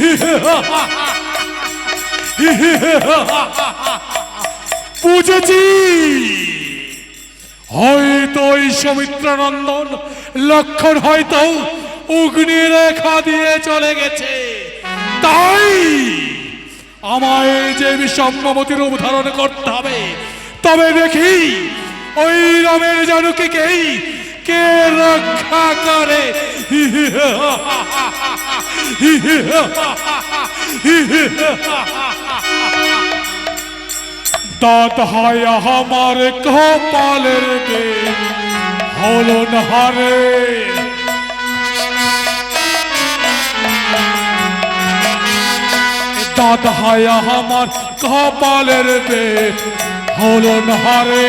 বুঝেছি। হয়তো এই সৌমিত্রানন্দন লক্ষণ হয়তো অগ্নি রেখা দিয়ে চলে গেছে। তাই আমায় যে বিষম্মতির উদাহরণ করতে হবে, তবে দেখি ওই রামের জানুকিকেই কে রক্ষা করে? দাঁত হয় আমার কপালের বে হলো হারে। দাঁত হয় আমার কপালের বে হলো হারে।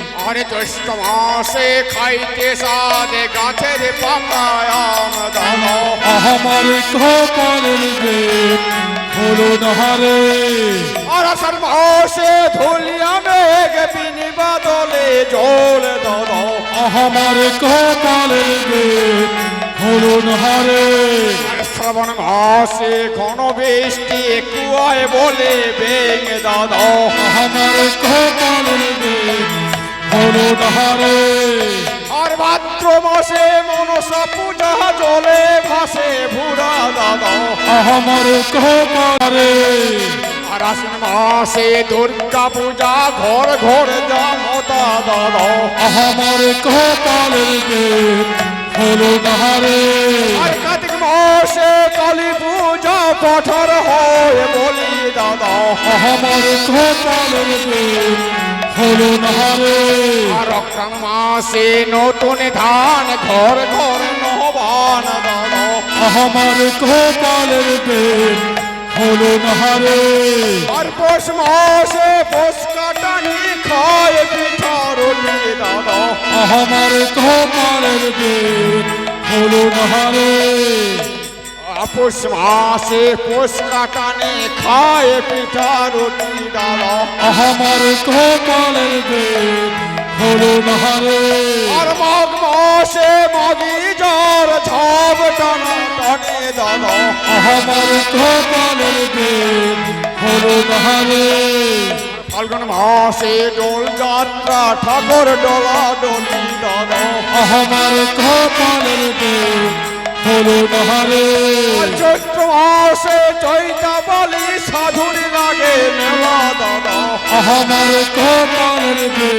আরে জ্যৈষ্ঠ মাসে খাইতে সাদে গাছের আমার কপালের হলো হারে আর আষাঢ় মাসে ধুলিয়া মেঘ বিনি বাদলে জল দদ আমার কপালের বে হলো হারে শ্রাবণ মাসে ঘন বৃষ্টি কুয়ায় বলে বেগ দদ আমার কপালের হারে আর ভাদ্র মাসে মনসা পূজা জলে ভাসে ভুরা দাদা। আমার কপালে আর আশ্বিন মাসে দুর্গা পূজা ঘর ঘর জামতা দাদা। আমার কপালের বে হলো হারে আর কার্তিক মাসে কালী পূজা পাঠর হয় বলি দাদা। আমার কপালের বে হলো আর মাসে নতুন ধান ঘর ঘর নহবান আমার কপালের বে হলো হারে। আর পৌষ মাসে পোষ কাটানি খায় পিঠা রুটি দাদা আমার কপালের বে হলো হারে। আপোষ মাসে পোষ কাটানে খায় পিঠা রুটি দাদা আমার কপালের হলো হারে। আর মাঘ মাসে মাগি জ্বর ঝাব টানা টানে দাদা আমার কপালের হলো হারে। ফাল্গুন মাসে দোল যাত্রা ঠাকুর ডোলা ডোলি দাদা আমার কপালের বে হলো হারে চৈত্র মাসে চৈতা বলি সাধুরি লাগে মেলা দাদা। আমার বে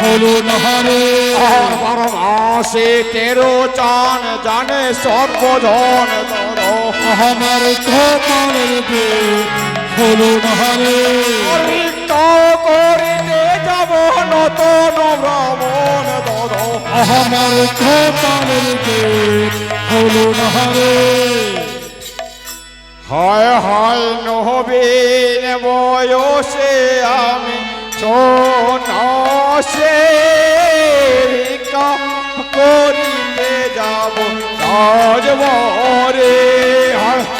হলো হারে আর বারো মাসে তেরো চান জানে সর্বজন আমার বে হলো হারে করিতে যাব নতুন ভ্রমণ আমার কপালের বে হলো হারে হায় হায় নহবীন বয়সে আমি সোনসে করিতে যাব রাজবরে হায়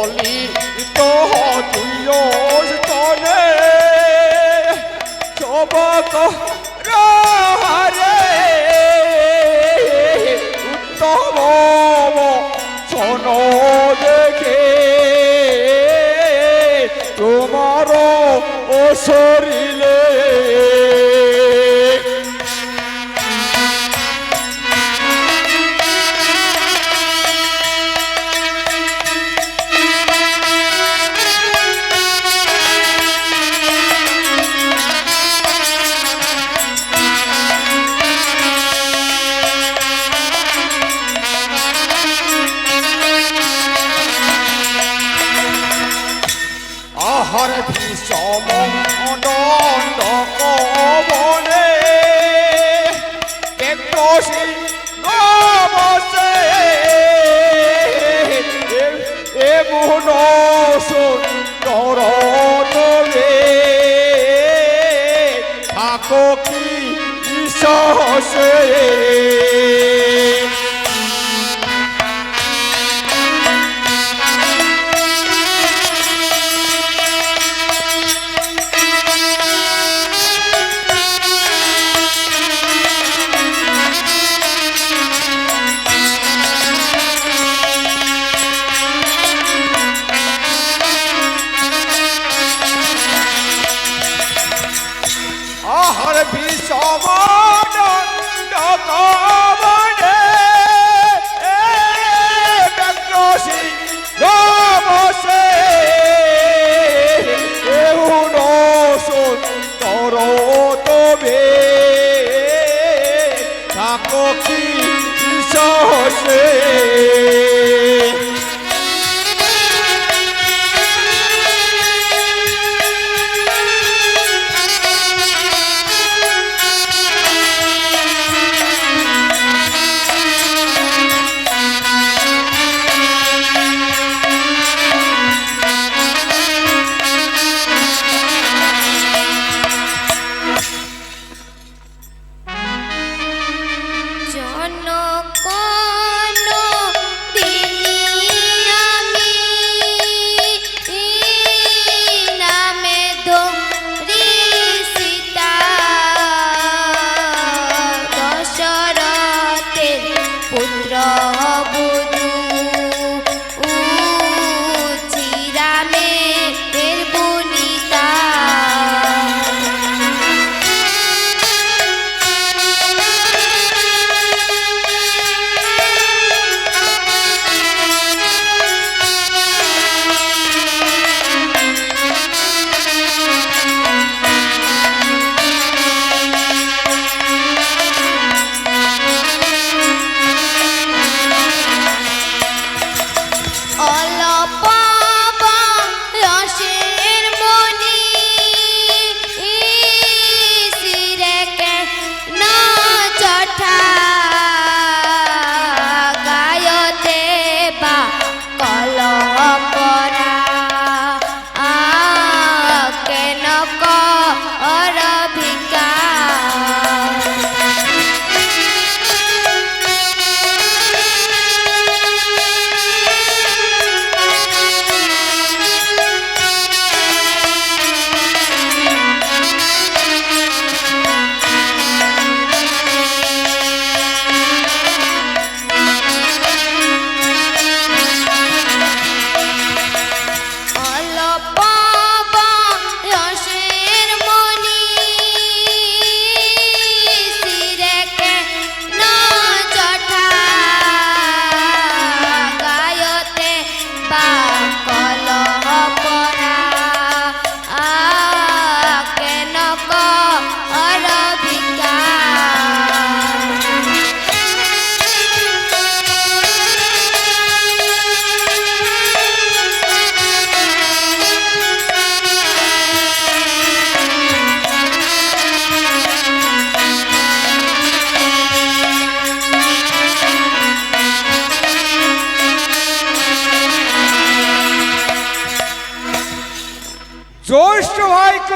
সললি তো তুইও তনে চবক রাহারে উত্তম শোন দেখে তোমার ও শরীরে আহার হবে।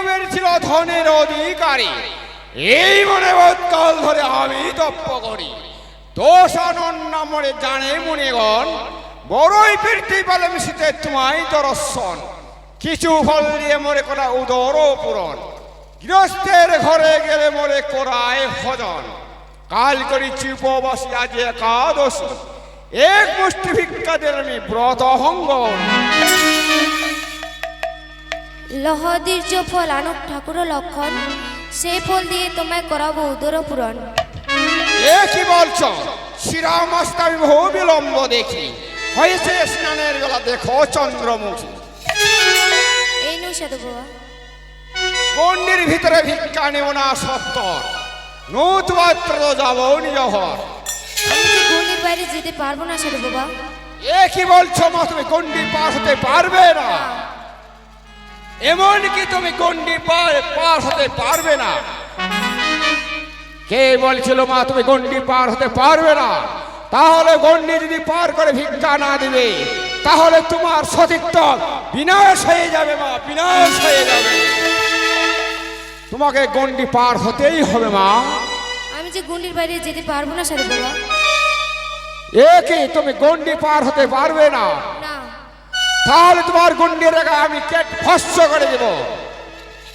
কুবের ছিল ধনের অধিকারী। এই মনে বোধকাল ধরে আমি তপ্প করি। দোষানন নামরে জানে মনেগণ, বড়ই ফিরতে পালে মিশিতে তোমায় দর্শন কিছু ফল দিয়ে মরে করা উদর পূরণ। গৃহস্থের ঘরে গেলে মরে করায় ভজন। কাল করিছি উপবাসী আজ একাদশী। এক মুষ্টি ভিক্ষাদের আমি ব্রত হঙ্গন লহদীর্য ফল আনুক ঠাকুর লক্ষণ সেই ফল দিয়ে তোমায় করাবো উদর পূরণ এ কি বলছ? শ্রীরামাস্তে আমি বহু বিলম্ব দেখি। হয়েছে স্নানের বেলা দেখো চন্দ্রমুখী। এই নু সাধু বাবা। গণ্ডির ভিতরে ভিক্ষা নেব না সত্তর। নতুমাত্র যাব নিজহর। আমি কি বাইরে যেতে পারব না সাধু বাবা। এ কি বলছো মা তুমি? গন্ডি পার হতে পারবে না। এমন কি তুমি গন্ডি পার পার হতে পারবে না। কে বলছিল মা তুমি গন্ডি পার হতে পারবে না? তাহলে গন্ডি যদি পার করে ভিক্ষা না দিবে তাহলে তোমার সতীত্ব বিনাশ হয়ে যাবে মা বিনাশ হয়ে যাবে। তোমাকে গন্ডি পার হতেই হবে মা। আমি যে গুন্ডির বাইরে যেতে পারব না সাধু বাবা। এ কি তুমি গন্ডি পার হতে পারবে না? তাহলে তোমার গুন্ডি রেখা আমি কেট ভস্য করে দেব।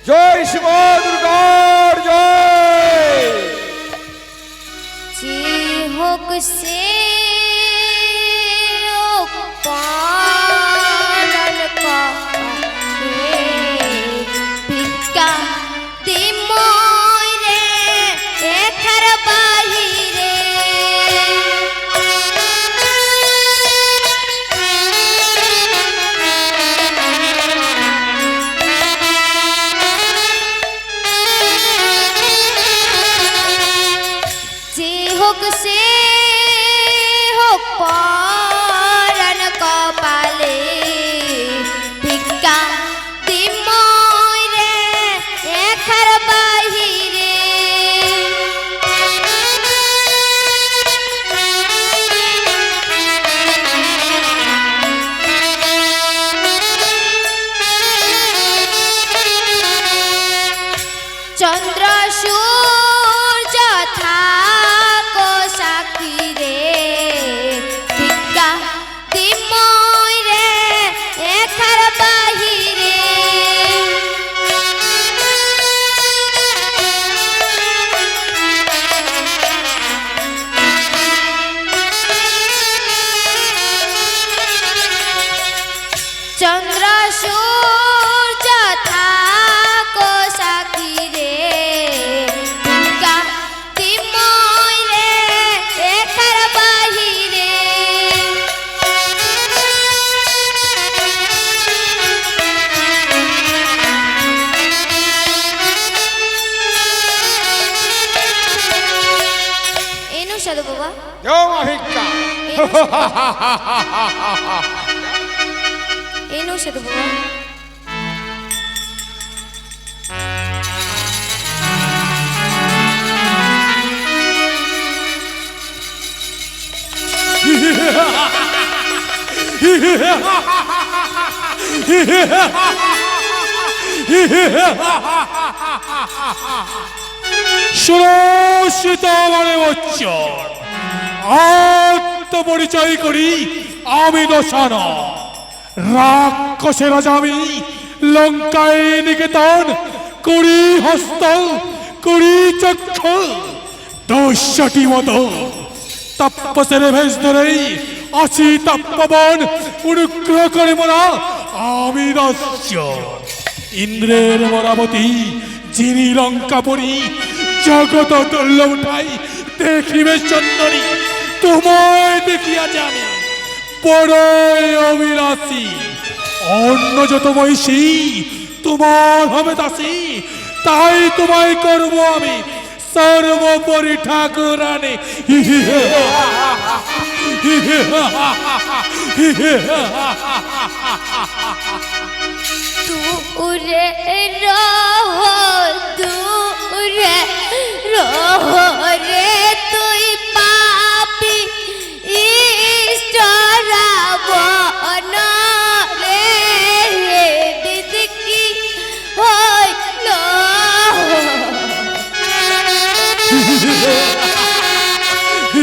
জয় শিব দুর্গার জয়। হোক সে সাধু বাবা সুরক্ষিত মানে আত্মপরিচয় করি আমি দশান রাক্ষসের রাজা আমি লঙ্কায় নিকেতন কুড়ি হস্ত কুড়ি চক্ষু দশটি মতো তপসের ভেষ ধরেই আছি তপবন অনুগ্রহ করে মোরা আমি দস্য ইন্দ্রের মরাবতী যিনি লঙ্কাপুরী জগত তুল্য উঠাই দেখিবে চন্দনী তোমায় দেখিয়া জানি বড়ই অবিলাসী অন্য যত বয়সী তোমার হবে দাসী তাই তোমায় করব আমি সর্বোপরি ঠাকুরানী দূরে রহ দূরে রহ রে তুই পাপি ইষ্টরা বন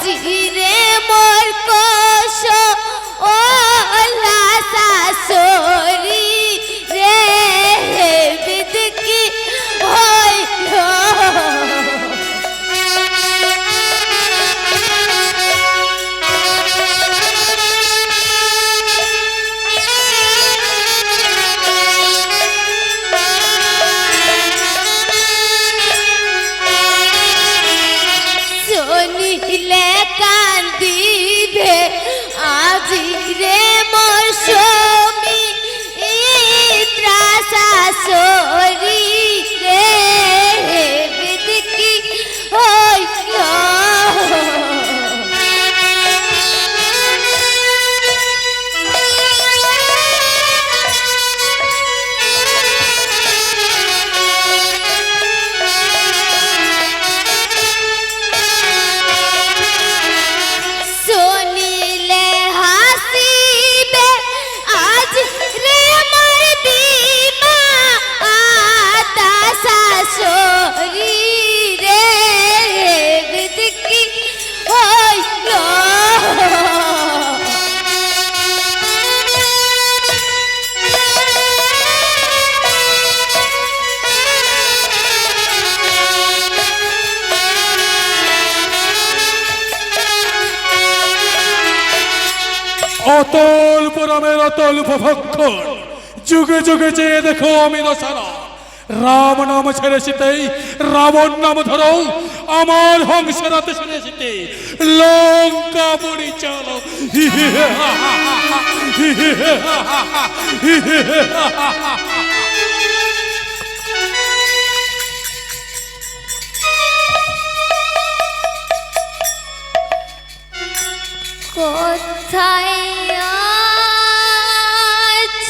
আজি রে পুরামের ভক্ষণ যুগে যুগে চেয়ে দেখো আমি দশারা রাম নাম ছেড়ে শীতেই রাবণ নাম ধরো, আমার হংসরাতে ছেড়ে শীতে লঙ্কা পড়ি চলো। কোথায়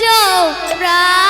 আছো প্রাণে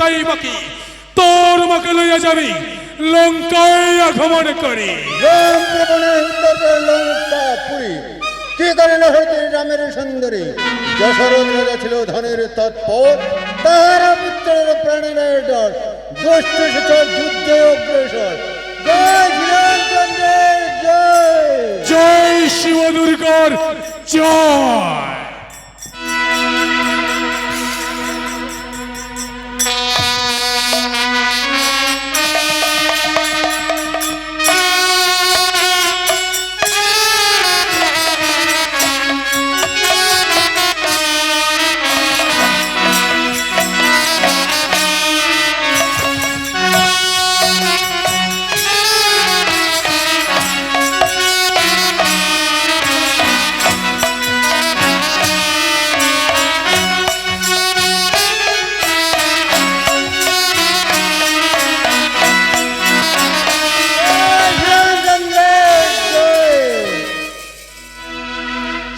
তাই বাকি। তোর মাকে লইয়া যাবি লঙ্কায় আগমন করি। রাম প্রবণে উত্তর লঙ্কা পুরী। কি কারণে হইতে রামের সুন্দরী? যশোরথ রাজা ছিল ধনের তৎপর তাহার পুত্রের প্রাণের ডর দুষ্ট সচর যুদ্ধে অগ্রসর। জয় জয়। জয় শিব দুর্গার জয়।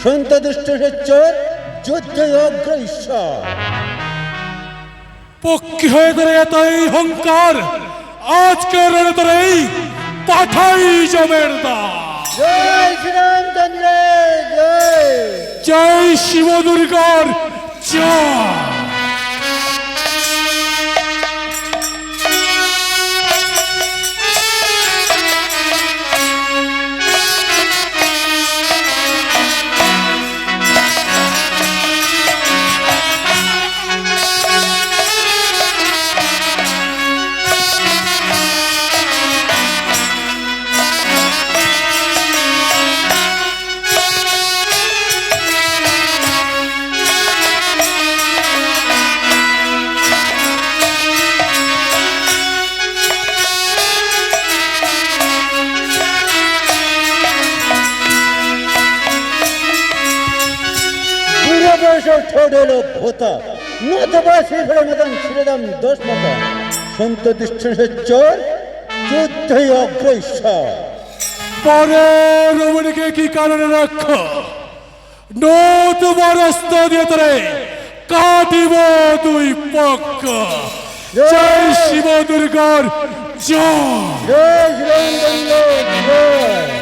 সন্ত দুষ্ট সচ্চর অগ্র ঈশ্বর পক্ষী হয়ে করে এত এই হংকার আজকের এই পাঠাই জমের দা জয় শ্রীরামচন্দ্র জয়। জয় শিব দুর্গার জয়। হলো ভোতা। নতবা শিখরে মতন ছিঁড়ে দাম দশ মতো সন্ত দুষ্ট সচ্চর যুদ্ধে অগ্রসর পরে রমণীকে কি কারণে রাখ নতুবার অস্ত্র দিয়ে তোরে কাটিব দুই পক্ষ। জয়। শিব দুর্গার জয়। জয় জয় জয়।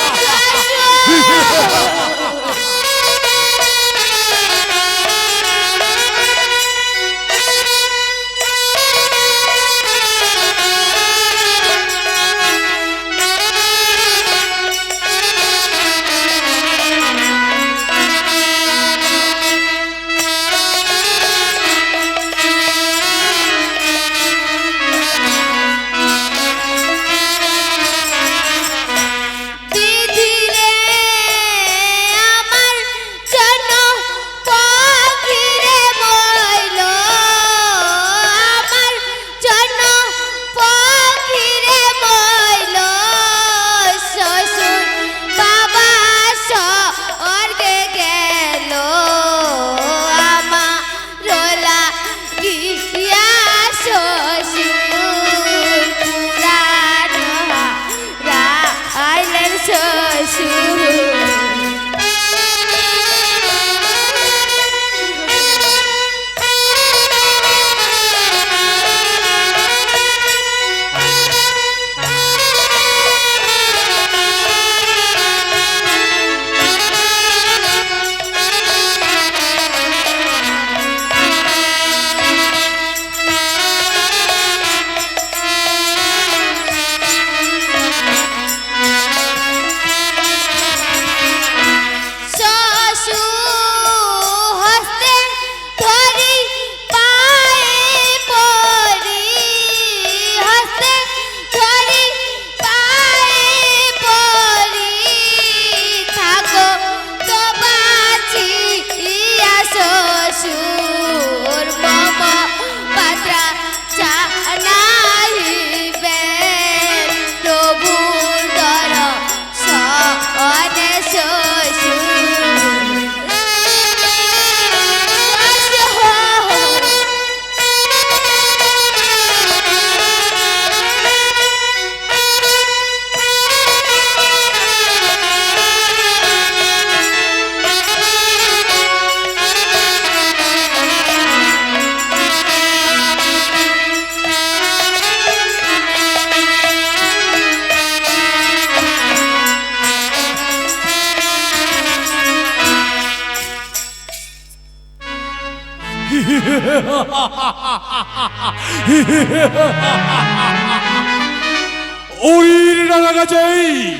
우리를 날아가자이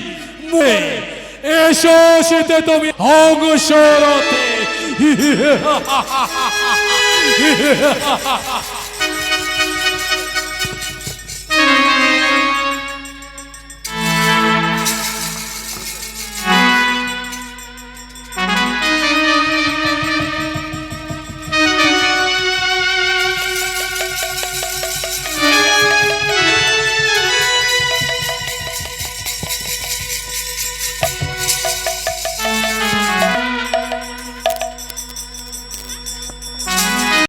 네 에쇼 시대 도미 허그쇼로테